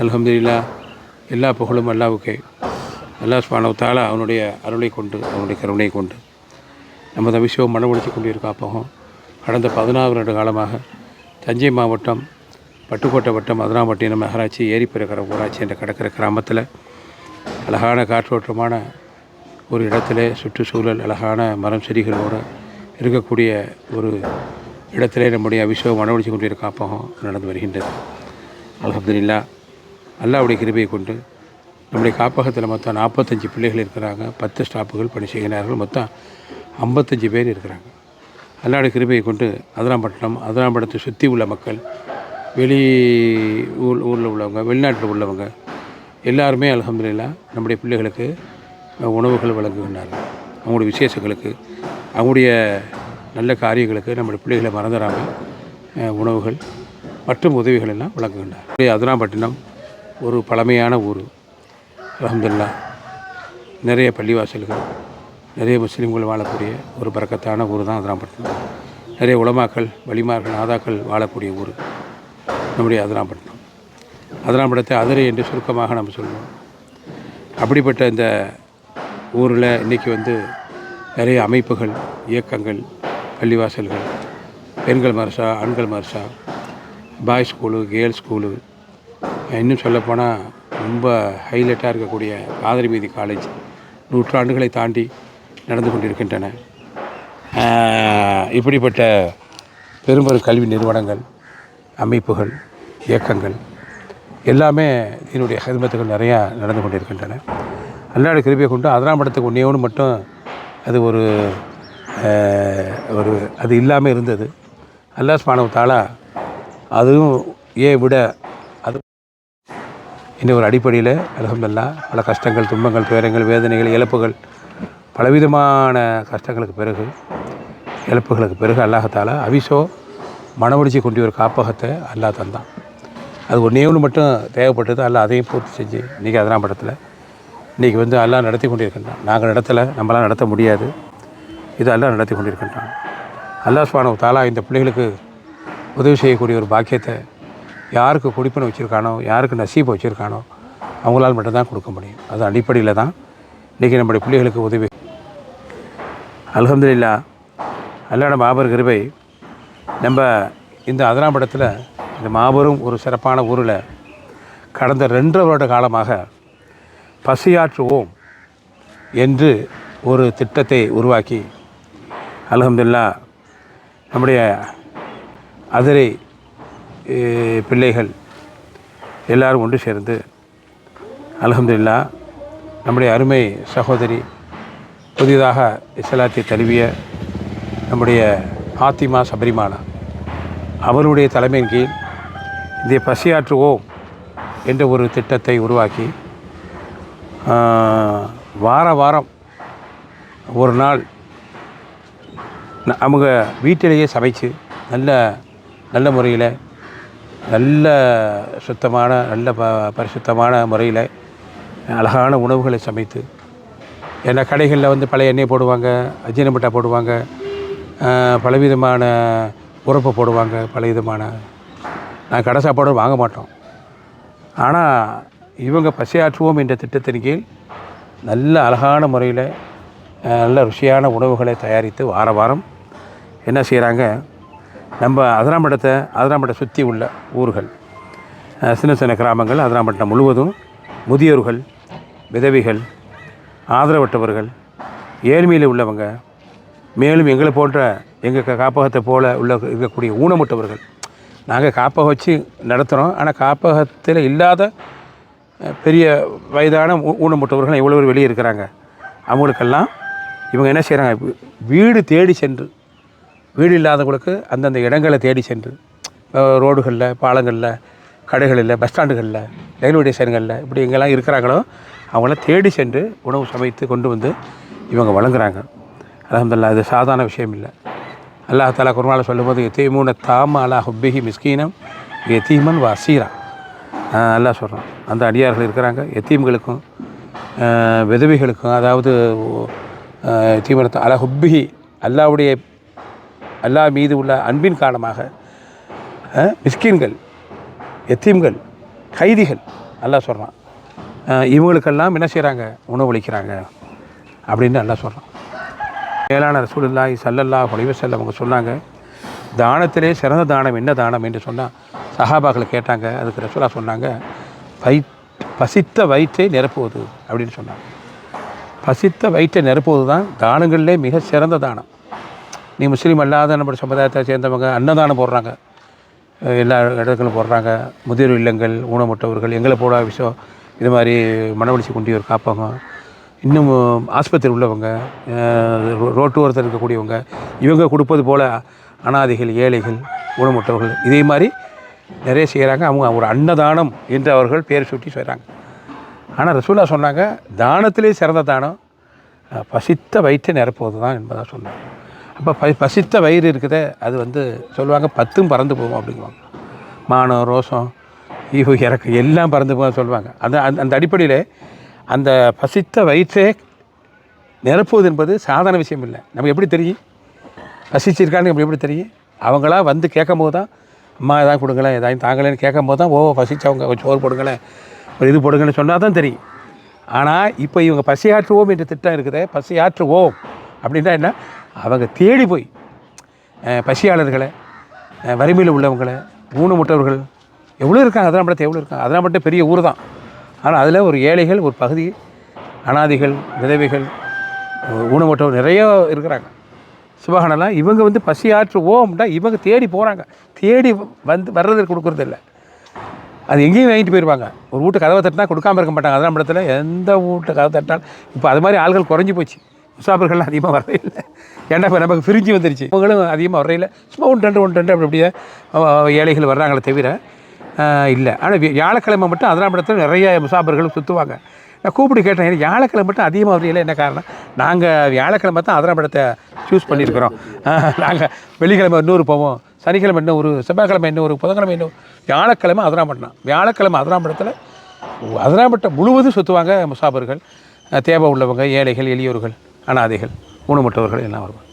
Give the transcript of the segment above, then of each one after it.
அலமதுல்லா எல்லா புகழும் அல்லாவுக்கே. அல்லா சுபானவ தாலா அவனுடைய அருளை கொண்டு அவனுடைய கருணை கொண்டு நமது அபிஷேகம் மனவொழித்து கொண்டிருக்க அப்பகம் கடந்த பதினாறு ஆண்டு காலமாக தஞ்சை மாவட்டம் பட்டுக்கோட்டை வட்டம் மதுராம்பட்டினம் நகராட்சி ஏரிப்பிரகர ஊராட்சி என்ற கடற்கரை கிராமத்தில் அழகான காற்றோட்டமான ஒரு இடத்துல சுற்றுச்சூழல் அழகான மரம் செடிகளோடு இருக்கக்கூடிய ஒரு இடத்திலே நம்முடைய அபிஷேகம் மனவொழித்து கொண்டிருக்க அப்பகம் நடந்து வருகின்றது. அலமதுல்லா அல்லாவுடைய கிருபையை கொண்டு நம்முடைய காப்பகத்தில் மொத்தம் நாற்பத்தஞ்சு பிள்ளைகள் இருக்கிறாங்க. பத்து ஸ்டாஃபுகள் பணி செய்கிறார்கள். மொத்தம் ஐம்பத்தஞ்சு பேர் இருக்கிறாங்க. அல்லாவுடைய கிருபையை கொண்டு அதிராம்பட்டினம் அதிராம்பட்டத்தை சுற்றி உள்ள மக்கள் வெளி ஊர் ஊரில் உள்ளவங்க வெளிநாட்டில் உள்ளவங்க எல்லாருமே அலமதுல்லா நம்முடைய பிள்ளைகளுக்கு உணவுகள் வழங்குகின்றார்கள். அவங்களுடைய விசேஷங்களுக்கு அவங்களுடைய நல்ல காரியங்களுக்கு நம்முடைய பிள்ளைகளை மறந்துடாமல் உணவுகள் மற்றும் உதவிகள் எல்லாம் வழங்குகின்றார் அதிராம்பட்டினம் ஒரு பழமையான ஊர். அலமதுல்லா நிறைய பள்ளிவாசல்கள் நிறைய முஸ்லீம்கள் வாழக்கூடிய ஒரு பறக்கத்தான ஊர் தான் அதிராம்பட்டினம் நிறைய உலமாக்கள் வலிமார்கள் ஆதாக்கள் வாழக்கூடிய ஊர் நம்முடைய அதிராம்பட்டினம் அதிராம்பட்டத்தை அதிரை என்று சுருக்கமாக நம்ம சொல்லுவோம். அப்படிப்பட்ட இந்த ஊரில் இன்றைக்கி வந்து நிறைய அமைப்புகள் இயக்கங்கள் பள்ளிவாசல்கள் பெண்கள் மரசா ஆண்கள் மரசா பாய்ஸ் ஸ்கூலு கேர்ள்ஸ் ஸ்கூலு. இன்னும் சொல்லப்போனால் ரொம்ப ஹைலைட்டாக இருக்கக்கூடிய காதரி மீதி காலேஜ் நூற்றாண்டுகளை தாண்டி நடந்து கொண்டிருக்கின்றன. இப்படிப்பட்ட பெரும்பெரும் கல்வி நிறுவனங்கள் அமைப்புகள் இயக்கங்கள் எல்லாமே இதனுடைய ஹிதமத்துகள் நிறையா நடந்து கொண்டிருக்கின்றன. அல்லாட கிருபியை கொண்டு அதிராம்படத்துக்கு படத்துக்கு ஒன்று மட்டும் அது ஒரு ஒரு அது இல்லாமல் இருந்தது. அல்லாஸ் ஸ்மானவ அதுவும் ஏ விட அது இன்னும் ஒரு அடிப்படையில் அலகம்துல்லா பல கஷ்டங்கள் துன்பங்கள் துயரங்கள் வேதனைகள் இழப்புகள் பலவிதமான கஷ்டங்களுக்கு பிறகு இழப்புகளுக்கு பிறகு அல்லாஹத்தால் அவிசோ மனவடிச்சு கொண்டு ஒரு காப்பகத்தை அல்லாஹ் தந்தான். அது ஒன்றே ஒன்று மட்டும் தேவைப்பட்டது அல்ல அதையும் பூர்த்தி செஞ்சு இன்றைக்கி அதெல்லாம் படத்தில் இன்றைக்கி வந்து எல்லாம் நடத்தி கொண்டிருக்கின்றான். நாங்கள் நடத்தலை நம்மளாம் நடத்த முடியாது. இது எல்லாம் நடத்தி கொண்டிருக்கின்றான். அல்லாஹ் சுவானவ் தாலா இந்த பிள்ளைகளுக்கு உதவி செய்யக்கூடிய ஒரு பாக்கியத்தை யாருக்கு குடிப்பனை வச்சுருக்கானோ யாருக்கு நசீப் வச்சுருக்கானோ அவங்களால் மட்டும்தான் கொடுக்க முடியும். அது அடிப்படையில் தான் இன்றைக்கி நம்முடைய பிள்ளைகளுக்கு உதவி. அலகம்துல்லா அல்லாட மாபெரும் கிருபை நம்ம இந்த அதிராம்படத்தில் இந்த மாபெரும் ஒரு சிறப்பான ஊரில் கடந்த ரெண்டரை வருட காலமாக பசியாற்றுவோம் என்று ஒரு திட்டத்தை உருவாக்கி அலகம்துல்லா நம்முடைய அதிரை பிள்ளைகள் எல்லாரும் ஒன்று சேர்ந்து அலகம்துல்லா நம்முடைய அருமை சகோதரி புதிதாக இஸ்லாத்தை தழுவிய நம்முடைய ஆத்திமா சபரிமானா அவருடைய தலைமையின் கீழ் இதை பசியாற்றுவோம் என்ற ஒரு திட்டத்தை உருவாக்கி வார வாரம் ஒரு நாள் அவங்க வீட்டிலேயே சமைச்சு நல்ல நல்ல முறையில் நல்ல சுத்தமான நல்ல ப பரிசுத்தமான முறையில் அழகான உணவுகளை சமைத்து ஏன்னா கடைகளில் வந்து பழைய எண்ணெய் போடுவாங்க அஜினமிட்டா போடுவாங்க பலவிதமான உரப்பு போடுவாங்க பலவிதமான. நான் கடை சாப்பாடு வாங்க மாட்டோம். ஆனால் இவங்க பசியாற்றுவோம் என்ற திட்டத்தின் கீழ் நல்ல அழகான முறையில் நல்ல ருசியான உணவுகளை தயாரித்து வார வாரம் என்ன செய்கிறாங்க நம்ம அதிராம்பட்டத்தை அதிராம்பட்டை சுற்றி உள்ள ஊர்கள். சின்ன சின்ன கிராமங்கள் அதிராம்பட்டம் முழுவதும் முதியோர்கள் விதவிகள் ஆதரவற்றவர்கள் ஏழ்மையில் உள்ளவங்க மேலும் எங்களை போன்ற எங்கள் காப்பகத்தை போல உள்ள இருக்கக்கூடிய ஊனமுட்டவர்கள் நாங்கள் காப்பகம் வச்சு நடத்துகிறோம் ஆனால் காப்பகத்தில் இல்லாத பெரிய வயதான ஊனமுட்டவர்கள் எவ்வளோ பேர் வெளியே இருக்கிறாங்க. அவங்களுக்கெல்லாம் இவங்க என்ன செய்கிறாங்க வீடு தேடி சென்று வீடு இல்லாதவங்களுக்கு அந்தந்த இடங்களை தேடி சென்று ரோடுகளில் பாலங்களில் கடைகளில் பஸ் ஸ்டாண்டுகளில் ரயில்வே ஸ்டேஷன்களில் இப்படி எங்கெல்லாம் இருக்கிறாங்களோ அவங்கள தேடி சென்று உணவு சமைத்து கொண்டு வந்து இவங்க வழங்குறாங்க. அலமதுல்லா இது சாதாரண விஷயம் இல்லை. அல்லாஹ் தாலா குருமாவில் சொல்லும்போது எத்தீமூன தாம அலா ஹுப்பிஹி மிஸ்கீனம் எத்தீமன் வசீரா அல்லாஹ் சொல்கிறான் அந்த அடியார்கள் இருக்கிறாங்க எத்தீம்களுக்கும் விதவிகளுக்கும் விதவைகளுக்கும் அதாவது தீமனத்தை அலா ஹுப்பிஹி அல்லாவுடைய அல்லாஹ் மீது உள்ள அன்பின் காரணமாக மிஸ்கின்கள் எத்தீம்கள் கைதிகள் நல்லா சொல்கிறான் இவங்களுக்கெல்லாம் என்ன செய்கிறாங்க உணவளிக்கிறாங்க அப்படின்னு நல்லா சொல்கிறான் மேலான ரசூலுல்லாஹி சல்லல்லா அலைஹி அவங்க சொன்னாங்க தானத்திலே சிறந்த தானம் என்ன தானம் என்று சொன்னால் சஹாபாக்கள் கேட்டாங்க அதுக்கு ரசூலா சொன்னாங்க வயிற் பசித்த வயிற்றை நிரப்புவது அப்படின்னு சொன்னாங்க. பசித்த வயிற்றை நிரப்புவது தான் தானங்களிலே மிக சிறந்த தானம். நீ முஸ்லீம் அல்லாத நம்ம சமுதாயத்தை சேர்ந்தவங்க அன்னதானம் போடுறாங்க. எல்லா இடங்களும் போடுறாங்க. முதியோர் இல்லங்கள் ஊனமுட்டவர்கள் எங்களை போட விஷயம் இது மாதிரி மனவழிச்சு ஒரு காப்பகம். இன்னும் ஆஸ்பத்திரி உள்ளவங்க ரோ- ரோட்டு ஓரத்தில் இருக்கக்கூடியவங்க இவங்க கொடுப்பது போல் அனாதைகள் ஏழைகள் ஊனமுட்டவர்கள் இதே மாதிரி நிறைய செய்கிறாங்க அவங்க ஒரு அன்னதானம் என்று அவர்கள் பேர் சுட்டி செய்கிறாங்க ஆனால் ரசூலா சொன்னாங்க தானத்திலே சிறந்த தானம் பசித்த வயிற்றை நிரப்புவது தான் என்பதாக சொன்னாங்க. அப்போ ப பசித்த வயிறு இருக்குதே அது வந்து சொல்லுவாங்க பத்தும் பறந்து போகும் அப்படிங்குவாங்க. மானம் ரோசம் ஈவு இறக்கு எல்லாம் பறந்து போகும் சொல்லுவாங்க. அந்த அந்த அந்த அடிப்படையில் அந்த பசித்த வயிற்றே நிரப்புவது என்பது சாதாரண விஷயம் இல்லை. நமக்கு எப்படி தெரியும்? பசிச்சிருக்கான்னு நமக்கு எப்படி தெரியும்? அவங்களா வந்து கேட்கும் போது தான் அம்மா எதாவது கொடுங்களேன் எதாவது தாங்களேன்னு கேட்கும் போது தான் ஓ பசிச்சவங்க சோறு போடுங்களேன் ஒரு இது போடுங்கன்னு சொன்னால் தான் தெரியும். ஆனால் இப்போ இவங்க பசியாற்றுவோம் என்ற திட்டம் இருக்குதே பசியாற்றுவோம் அப்படின்னா என்ன? அவங்க தேடி போய் பசியாளர்களை வறுமையில் உள்ளவங்களை ஊனமுட்டவர்கள் எவ்வளோ இருக்காங்க? அதெல்லாம் மட்டும் எவ்வளோ இருக்காங்க? அதெல்லாம் மட்டும் பெரிய ஊர் தான். ஆனால் அதில் ஒரு ஏழைகள் ஒரு பகுதி அனாதிகள் விதவைகள் ஊனமுட்டவர் நிறைய இருக்கிறாங்க. சுபகானலாம் இவங்க வந்து பசி பசியாற்றுவோம்னா இவங்க தேடி போகிறாங்க தேடி வந்து வர்றதுக்கு கொடுக்குறது இல்லை அது எங்கேயும் வாங்கிட்டு போயிடுவாங்க ஒரு வீட்டு கதவை தட்டினா கொடுக்காம இருக்க மாட்டாங்க. அதெல்லாம் இடத்துல எந்த வீட்டு கதவை தட்டினாலும் இப்போ அது மாதிரி ஆள்கள் குறைஞ்சி போச்சு. முசாஃபர்கள்லாம் அதிகமாக வரவே இல்லை. ஏன்னா இப்போ நமக்கு பிரிஞ்சு வந்துருச்சு. அவங்களும் அதிகமாக வரவே இல்லை. சும்மா ஒன்று ரெண்டு ஒன்று ரெண்டு அப்படி அப்படியே ஏழைகள் வர்றாங்களே தவிர இல்லை. ஆனால் வியாழக்கிழமை மட்டும் அதெல்லாம் இடத்துல நிறைய முசாபர்களும் சுற்றுவாங்க நான் கூப்பிட்டு கேட்டேன் வியாழக்கிழமை மட்டும் அதிகமாக வரல என்ன காரணம்? நாங்கள் வியாழக்கிழமை தான் அதெல்லாம் இடத்தை சூஸ் பண்ணியிருக்கிறோம். நாங்கள் வெள்ளிக்கிழமை இன்னொரு போவோம் சனிக்கிழமை இன்னொரு செவ்வாய்க்கிழமை இன்னொரு புதன்கிழமை இன்னொரு வியாழக்கிழமை அதிராம்பட்டினம் வியாழக்கிழமை அதிராம்பட்டத்தில் அதிராம்பட்டம் முழுவதும் சுற்றுவாங்க முசாபர்கள் தேவை உள்ளவங்க ஏழைகள் எளியோர்கள். அனாதைகள் ஊனமுற்றவர்கள் எல்லாம் வருவாங்க.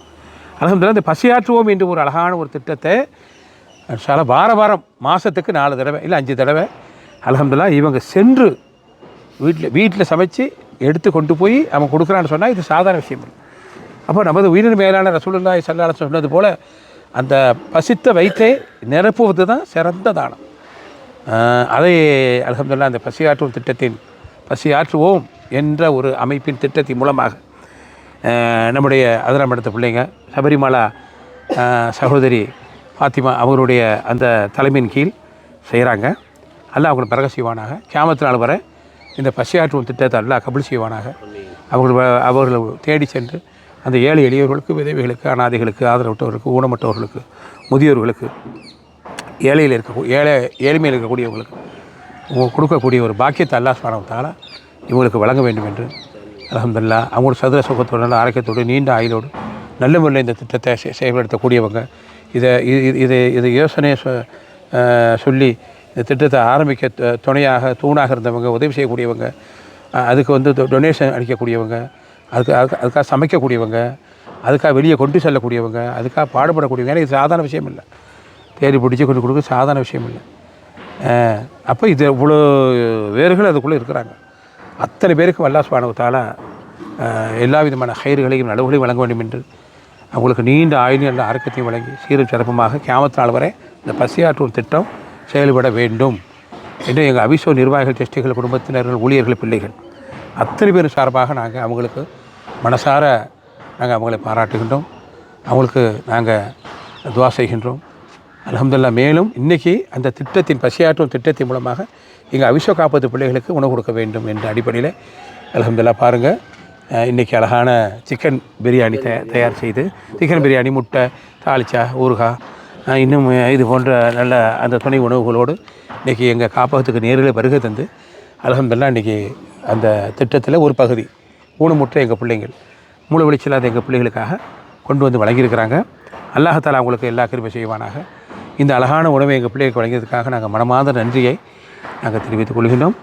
அலமதுல்லா இந்த பசியாற்றுவோம் என்று ஒரு அழகான ஒரு திட்டத்தை சில வார வாரம் மாதத்துக்கு நாலு தடவை இல்லை அஞ்சு தடவை அலமதுல்லா இவங்க சென்று வீட்டில் வீட்டில் சமைச்சு எடுத்து கொண்டு போய் அவன் கொடுக்குறான்னு சொன்னால் இது சாதாரண விஷயம் இல்லை. அப்போ நமது உயிரின் மேலான ரசூலுல்லாஹி ஸல்லல்லாஹு சொன்னது போல் அந்த பசித்த வயிற்றை நிரப்புவது தான் சிறந்த தானம். அதை அல்ஹம்துலில்லாஹ் அந்த பசியாற்றும் திட்டத்தின் பசியாற்றுவோம் என்ற ஒரு அமைப்பின் திட்டத்தின் மூலமாக நம்முடைய அதிரம் எடுத்த பிள்ளைங்க சபரிமலா சகோதரி ஃபாத்திமா அவருடைய அந்த தலைமையின் கீழ் செய்கிறாங்க. அல்லாஹ் அவங்களை பிறக செய்வானாக. கேமத்து நாள் வரை இந்த பசியாற்றும் திட்டத்தை எல்லாம் கபில் செய்வானாக. அவர்கள் அவர்களை தேடி சென்று அந்த ஏழை எளியவர்களுக்கு விதவைகளுக்கு அனாதைகளுக்கு ஆதரவற்றவர்களுக்கு ஊனமற்றவர்களுக்கு முதியோர்களுக்கு ஏழையில் இருக்க ஏழை ஏழ்மையில் இருக்கக்கூடியவங்களுக்கு கொடுக்கக்கூடிய ஒரு பாக்கியத்தை அல்லாஹ் சுப்ஹானஹு இவங்களுக்கு வழங்க வேண்டும் என்று அலமதுல்லா அவங்களோட சதுர சுகத்தோடு நல்ல ஆரோக்கியத்தோடு நீண்ட ஆயுளோடு நல்ல முறையில் இந்த திட்டத்தை செ- செயல்படுத்தக்கூடியவங்க. இதை இது இது இதை யோசனையை சொ- சொல்லி இந்த திட்டத்தை ஆரம்பிக்க துணையாக தூணாக இருந்தவங்க உதவி செய்யக்கூடியவங்க அதுக்கு வந்து டொனேஷன் அளிக்கக்கூடியவங்க அதுக்கு அதுக்கு அதுக்காக சமைக்கக்கூடியவங்க அதுக்காக வெளியே கொண்டு செல்லக்கூடியவங்க அதுக்காக பாடுபடக்கூடியவங்க. ஏன்னா இது சாதாரண விஷயம் இல்லை. தேடி பிடிச்சி கொண்டு கொடுக்க சாதாரண விஷயம் இல்லை. அப்போ இது இவ்வளோ வேர்கள் அதுக்குள்ளே இருக்கிறாங்க. அத்தனை பேருக்கும் அல்லா சுபானவத்தால் எல்லா விதமான கயிறுகளையும் நடுவுகளையும் வழங்க வேண்டும் என்று அவங்களுக்கு நீண்ட ஆயுள் நல்ல ஆரோக்கியத்தையும் வழங்கி சீரும் சிறப்புமாக கியாமத்து நாள் வரை இந்த பசியாற்றும் திட்டம் செயல்பட வேண்டும் என்று எங்கள் அபிசோ நிர்வாகிகள் டெஸ்டிகள் குடும்பத்தினர்கள் ஊழியர்கள் பிள்ளைகள் அத்தனை பேர் சார்பாக நாங்கள் அவங்களுக்கு மனசார நாங்கள் அவங்களை பாராட்டுகின்றோம். அவங்களுக்கு நாங்கள் துவா செய்கின்றோம். அலமதுல்லா மேலும் இன்றைக்கி அந்த திட்டத்தின் பசியாற்றும் திட்டத்தின் மூலமாக எங்கள் அவிஸ்வ காப்பது பிள்ளைகளுக்கு உணவு கொடுக்க வேண்டும் என்ற அடிப்படையில் அல்ஹம்துலில்லாஹ் பாருங்கள் இன்றைக்கி அழகான சிக்கன் பிரியாணி த தயார் செய்து சிக்கன் பிரியாணி முட்டை தாளிச்சா ஊறுகாய் இன்னும் இது போன்ற நல்ல அந்த துணை உணவுகளோடு இன்றைக்கி எங்கள் காப்பகத்துக்கு நேரில் வருகை தந்து அலகம்தெல்லாம் இன்றைக்கி அந்த திட்டத்தில் ஒரு பகுதி ஊனமுற்ற எங்கள் பிள்ளைங்கள் மூளை வெளிச்சலாத எங்கள் பிள்ளைகளுக்காக கொண்டு வந்து வழங்கியிருக்கிறாங்க. அல்லாஹத்தால் அவங்களுக்கு எல்லா கிருபை செய்வானாக. இந்த அழகான உணவை எங்கள் பிள்ளைகளுக்கு வழங்கியதுக்காக நாங்கள் மனமார்ந்த நன்றியை நாங்கள் தெரிவித்துக் கொள்கின்றோம்.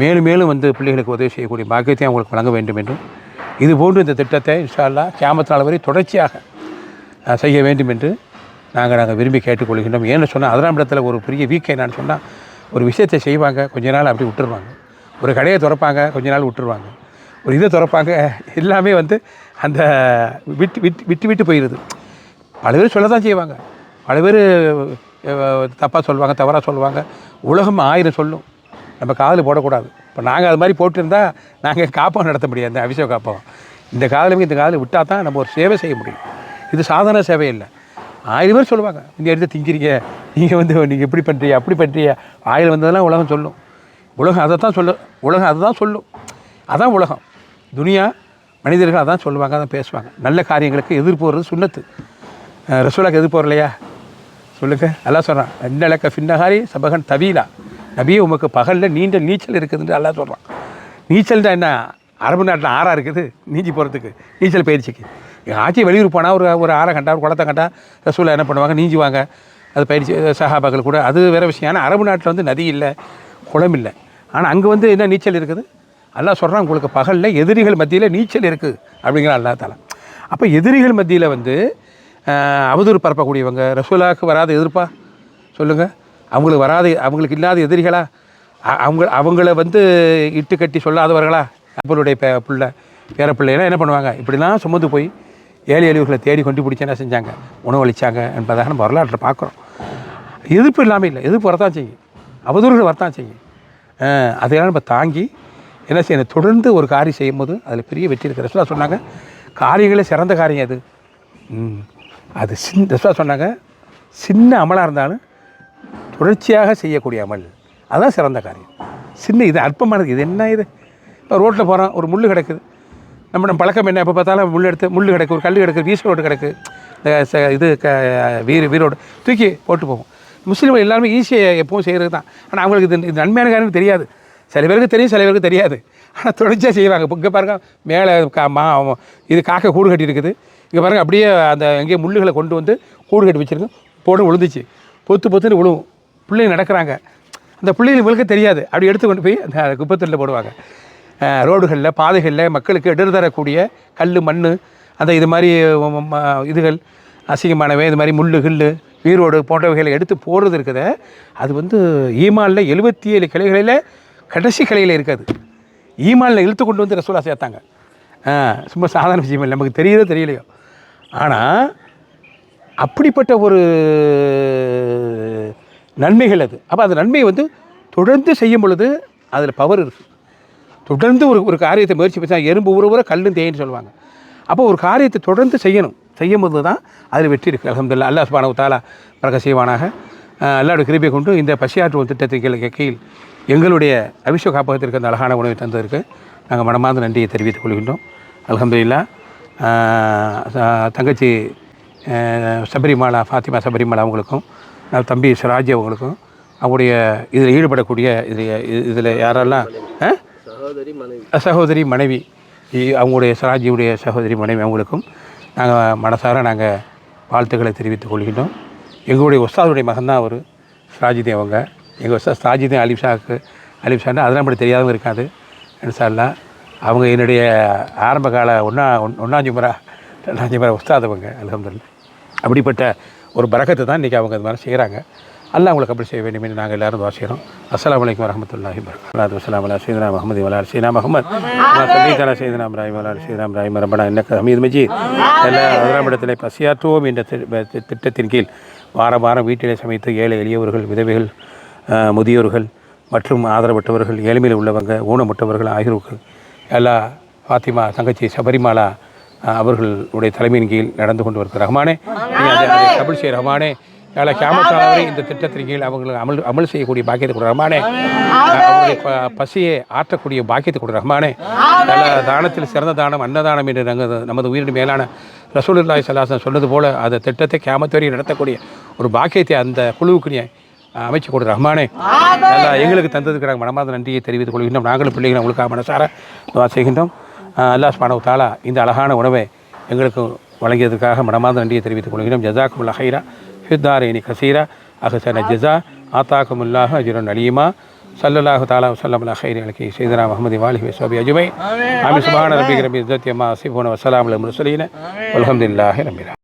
மேலும் மேலும் வந்து பிள்ளைகளுக்கு உதவி செய்யக்கூடிய பாக்கியத்தை அவங்களுக்கு வழங்க வேண்டும் என்றும் இதுபோன்று இந்த திட்டத்தை இன்ஷா அல்லாஹ் நாள் வரை தொடர்ச்சியாக செய்ய வேண்டும் என்று நாங்கள் நாங்கள் விரும்பி கேட்டுக்கொள்கின்றோம் ஏன்னு சொன்னால் அதனால் இடத்துல ஒரு பெரிய வீக்கை நான் சொன்னால் ஒரு விஷயத்தை செய்வாங்க கொஞ்ச நாள் அப்படி விட்டுருவாங்க. ஒரு கடையை திறப்பாங்க கொஞ்ச நாள் விட்டுருவாங்க. ஒரு இதை திறப்பாங்க எல்லாமே வந்து அந்த விட்டு விட்டு விட்டு விட்டு போயிடுது. பல பேர் சொல்ல தான் செய்வாங்க. பல பேர் தப்பாக சொல்லுவாங்க தவறாக சொல்லுவாங்க. உலகம் ஆயிரம் சொல்லும். நம்ம காதில் போடக்கூடாது. இப்போ நாங்கள் அது மாதிரி போட்டிருந்தால் நாங்கள் காப்பகம் நடத்த முடியாது இந்த அபிஷேக காப்பகம். இந்த காதலுமே இந்த காதில் விட்டால் தான் நம்ம ஒரு சேவை செய்ய முடியும். இது சாதாரண சேவை இல்லை. ஆயிரம் பேர் சொல்லுவாங்க நீங்கள் எடுத்து திங்கிறீங்க. நீங்கள் வந்து நீங்கள் இப்படி பண்ணுறியா அப்படி பண்ணுறியா ஆயில் வந்ததெல்லாம் உலகம் சொல்லும். உலகம் அதை தான் சொல்லும் உலகம் அதை தான் சொல்லும். அதான் உலகம். துனியா மனிதர்கள் அதான் சொல்லுவாங்க அதான் பேசுவாங்க. நல்ல காரியங்களுக்கு எதிர்ப்பு வர்றது சுண்ணத்து. அஹ் ரசூலாக்கு எதிர்ப்பு வரலையா? சொல்லுங்க. எல்லாம் சொல்கிறான் இன்னலக்க ஃபின்னஹாரி சபகன் தவீலா நபி உமக்கு பகலில் நீண்ட நீச்சல் இருக்குதுன்னு அல்லாஹ் சொல்கிறான் நீச்சல் தான் என்ன? அரபு நாட்டில் ஆறா இருக்குது நீஞ்சி போகிறதுக்கு நீச்சல் பயிற்சிக்கு. எங்கள் ஆட்சி வெளியூர் போனால் ஒரு ஒரு ஆறை கண்டா ஒரு குளத்தை கண்டா ரசூலா என்ன பண்ணுவாங்க? நீஞ்சுவாங்க. அது பயிற்சி சஹாபாக்கள் கூட. அது வேறு விஷயம். ஆனால் அரபு நாட்டில் வந்து நதி இல்லை குளம் இல்லை. ஆனால் அங்கே வந்து என்ன நீச்சல் இருக்குது? அல்லாஹ் சொல்கிறான் உங்களுக்கு பகலில் எதிரிகள் மத்தியில் நீச்சல் இருக்குது அப்படிங்கிற அல்லா தாலா அப்போ எதிரிகள் மத்தியில் வந்து அவதூறு பரப்பக்கூடியவங்க. ரசூலாவுக்கு வராத எதிர்ப்பா? சொல்லுங்கள் அவங்களுக்கு வராத அவங்களுக்கு இல்லாத எதிரிகளா? அவங்க அவங்கள வந்து இட்டு கட்டி சொல்லாதவர்களா? அவங்களுடைய பே பிள்ளை பேர பிள்ளைலாம் என்ன பண்ணுவாங்க? இப்படிலாம் சுமந்து போய் ஏழை எளியவர்களை தேடி கொண்டு பிடிச்சி என்ன செஞ்சாங்க? உணவளிச்சாங்க என்பதாக நம்ம வரலாற்றை பார்க்குறோம். எதிர்ப்பு இல்லாமல் இல்லை. எதிர்ப்பு வரத்தான் செய்யும். அவதூறுகள் வரத்தான் செய்யும். அதையெல்லாம் நம்ம தாங்கி என்ன செய்யணும்? தொடர்ந்து ஒரு காரியம் செய்யும்போது அதில் பெரிய வெற்றி இருக்கிற சொன்னாங்க காரியங்களே சிறந்த காரியம் அது. ம். அது சின் ரசுலா சொன்னாங்க? சின்ன அமலாக இருந்தாலும் தொடர்ச்சியாக செய்யக்கூடிய அமல். அதுதான் சிறந்த காரியம். சின்ன இது அற்பமானது. இது என்ன இது? இப்போ ரோட்டில் போகிறோம் ஒரு முள் கிடக்குது. நம்ம நம்ம பழக்கம் என்ன? எப்போ பார்த்தாலும் முள் எடுத்து முள் கிடக்கு ஒரு கல் கிடக்கு வீசு ரோடு கிடக்கு. இந்த ச- இது க வீர் வீரோடு தூக்கி போட்டு போவோம். முஸ்லீம்கள் எல்லாருமே ஈஸியாக எப்பவும் செய்கிறது தான். ஆனால் அவங்களுக்கு இது இது நன்மையான காரியம் தெரியாது. சில பேருக்கு தெரியும் சில பேருக்கு தெரியாது. ஆனால் தொடர்ச்சியாக செய்வாங்க. இப்போ இங்கே பாருங்க மேலே கா மா இது காக்கை கூடு கட்டி இருக்குது இங்கே பாருங்க அப்படியே அந்த எங்கேயே முள்ளுகளை கொண்டு வந்து கூடு கட்டி வச்சுருக்கு. போட்டு விழுந்துச்சு பொத்து பொத்துன்னு விழுவும் பிள்ளைங்க நடக்கிறாங்க. அந்த பிள்ளைங்களுக்கு இவங்களுக்கு தெரியாது. அப்படி எடுத்து கொண்டு போய் அந்த குப்பத்தில் போடுவாங்க. ரோடுகளில் பாதைகளில் மக்களுக்கு இடர் தரக்கூடிய கல் மண் அந்த இது மாதிரி இதுகள் அசிங்கமானவை இது மாதிரி முள்ளு கில்லு வீரோடு போன்றவைகளை எடுத்து போடுறது இருக்குத. அது வந்து ஈமாலில் எழுபத்தி ஏழு கிளைகளில் கடைசி கிளையில் இருக்காது. ஈமாலில் இழுத்து கொண்டு வந்து ரசூலா சேர்த்தாங்க. சும்மா சாதாரண விஷயம் இல்லை. நமக்கு தெரியுதோ தெரியலையோ. ஆனால் அப்படிப்பட்ட ஒரு நன்மைகள் அது. அப்போ அந்த நன்மையை வந்து தொடர்ந்து செய்யும் பொழுது அதில் பவர் இருக்குது தொடர்ந்து ஒரு ஒரு காரியத்தை முயற்சி பண்ணா எறும்பு ஊற ஊற கல்லும் தேயின்னு சொல்லுவாங்க. அப்போ ஒரு காரியத்தை தொடர்ந்து செய்யணும். செய்யும் போது தான் அதில் வெற்றி இருக்குது அலமதுல்லா அல்லாஹ் சுபானவு தாலா பிறக்க செய்வானாக அஹ் கிருபியை கொண்டு இந்த பசியாற்றுவோம் திட்டத்தின் கீழ் கீழ் எங்களுடைய அபிஷேக காப்பகத்திற்கு அந்த அழகான உணவை தந்ததற்கு நாங்கள் மனமார்ந்த நன்றியை தெரிவித்துக் கொள்கின்றோம். அல்ஹம்துலில்லா இல்லா தங்கச்சி சபரிமாலா ஃபாத்திமா சபரிமாலா அவங்களுக்கும் நான் தம்பி சிராஜ் அவங்களுக்கும் அவங்களுடைய இதில் ஈடுபடக்கூடிய இதில் இதில் யாரெல்லாம்? சகோதரி மனைவி. அவங்களுடைய சிராஜியுடைய சகோதரி மனைவி அவங்களுக்கும் நாங்கள் மனசார நாங்கள் வாழ்த்துக்களை தெரிவித்துக் கொள்கின்றோம். எங்களுடைய உஸ்தாதுடைய மகன் தான் அவர் சிராஜிதே அவங்க. எங்கள் உஸ்தாத் சாஜிதே அலிப்ஷாக்கு அலிப்ஷான்னு அதெல்லாம் அப்படி தெரியாதவங்க இருக்காது. இன்ஷால்லா அவங்க என்னுடைய ஆரம்ப கால ஒன்றா ஒன்றாஞ்சி முறை ரெண்டாஞ்சி முறை உஸ்தாத் அவங்க அலமதுல்ல அப்படிப்பட்ட ஒரு பரக்கத்தை தான் இன்றைக்கி அவங்க அது மாதிரி செய்கிறாங்க அல்லாஹ் அவங்களுக்கு அப்படி செய்ய வேண்டும் என்று நாங்கள் எல்லாரும் வாசிக்கிறோம் அஸ்ஸலாமு அலைக்கும் வரமத்துல்லாஹி வரகாத்து வசலாம் அலா சீதனா முகமது வலால் சீனா முகமது சல்லீதலா சீதனா இப்ராஹிம் வலால் சீதனா இப்ராஹிம். ரப்பனா இன்னக்க ஹமீத் மஜீத். எல்லா முதலாமிடத்திலே பசியாற்றுவோம் என்ற திட்டத்தின் கீழ் வாரம் வாரம் வீட்டிலே சமைத்து ஏழை எளியவர்கள் விதவைகள் முதியோர்கள் மற்றும் ஆதரவற்றவர்கள் ஏழ்மையில் உள்ளவங்க ஊனமுற்றவர்கள் ஆகியோருக்கு எல்லா ஃபாத்திமா தங்கச்சி சபரிமாலா அவர்களுடைய தலைமையின் கீழ் நடந்து கொண்டு வருகிற ரஹ்மானே கபில் செய்ய ரஹ்மானே! ஏழை கேமத்தாளரை இந்த திட்டத்தின் கீழ் அவங்களுக்கு அமல் அமல் செய்யக்கூடிய பாக்கியத்தை கொடு ரஹ்மானே! ப- பசியை ஆற்றக்கூடிய பாக்கியத்தை கொடு ரஹ்மானே! நல்ல தானத்தில் சிறந்த தானம் அன்னதானம் என்று நாங்கள் நமது உயிரின் மேலான ரசூலுல்லாஹி சல்லாசன் சொன்னது போல அந்த திட்டத்தை கேமத்தோரி நடத்தக்கூடிய ஒரு பாக்கியத்தை அந்த குழுவுக்கு அமைச்சு கொடு ரஹ்மானே. நல்லா எங்களுக்கு தந்ததுக்கு நாங்கள் நன்றியை தெரிவித்துக் கொள்கின்றோம். நாங்களும் பிள்ளைகள் உங்களுக்காக மனசார துவா செய்கின்றோம். அஹ் அல்லாஹ் ஸ்பானவு தாலா இந்த அழகான உணவை எங்களுக்கு வழங்கியதற்காக மனமார்ந்த நன்றியை தெரிவித்துக் கொள்கிறோம் ஜசாக்குமுல்லா ஹைரா ஃபித்தாரினி கசீரா அஹசன ஜஸா ஆத்தாக்குமுல்லாஹ் அஜுரன் அலியுமா சல்லல்லாஹு தாலா வசல்லம் ஹைரி அலக்கி சைதனா முகமது வாலிஹி வசபி அஜுமை ஆமி சுபான ரபி ரபி இஸ்ஸத்தி அம்மா அசிஃபுன வசலாம் முர்சலீன அல்ஹம்துலில்லாஹி ரபில்